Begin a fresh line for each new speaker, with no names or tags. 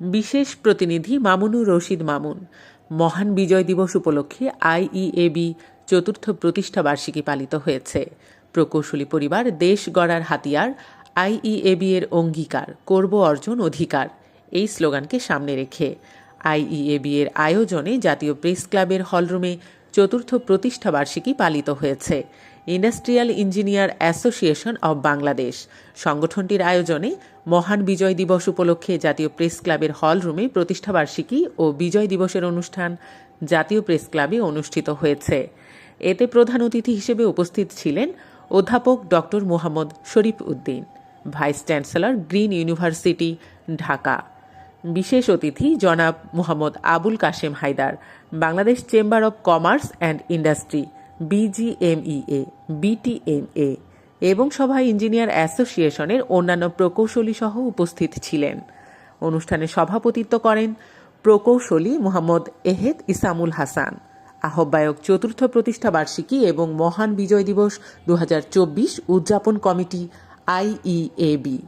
বিশেষ প্রতিনিধি মামুনুর রশিদ মামুন। মহান বিজয় দিবস উপলক্ষে আইইএবি চতুর্থ প্রতিষ্ঠা বার্ষিকী পালিত হয়েছে। প্রকৌশলী পরিবার দেশ গড়ার হাতিয়ার আইইএবি এর অঙ্গীকার, করব অর্জন অধিকার, এই স্লোগানকে সামনে রেখে। আইইএবি এর আয়োজনে জাতীয় প্রেস ক্লাবের হলরুমে চতুর্থ প্রতিষ্ঠা বার্ষিকী পালিত হয়েছে। Industrial engineer association of Bangladesh. সংগঠনটির আয়োজনে মহান বিজয় দিবস উপলক্ষে জাতীয় প্রেস ক্লাবের হলরুমে প্রতিষ্ঠা বার্ষিকী ও বিজয় দিবসের অনুষ্ঠান জাতীয় প্রেস ক্লাবে অনুষ্ঠিত হয়েছে। এতে প্রধান অতিথি হিসেবে উপস্থিত ছিলেন অধ্যাপক doctor Mohammad Sharif Uddin, vice chancellor green university, Dhaka. বিশেষ অতিথি জনাব Mohammad Abul Kashem Haider, Bangladesh chamber of commerce and industry BGMEA BTMA এবং সভায় ইঞ্জিনিয়ার অ্যাসোসিয়েশনের অন্যান্য প্রকৌশলী সহ উপস্থিত ছিলেন। অনুষ্ঠানে সভাপতিত্ব করেন প্রকৌশলী মোহাম্মদ এহেদ ইসামুল হাসান, আহ্বায়ক চতুর্থ প্রতিষ্ঠা বার্ষিকী এবং মহান বিজয় দিবস দু হাজার চব্বিশ উদযাপন কমিটি আইইএবি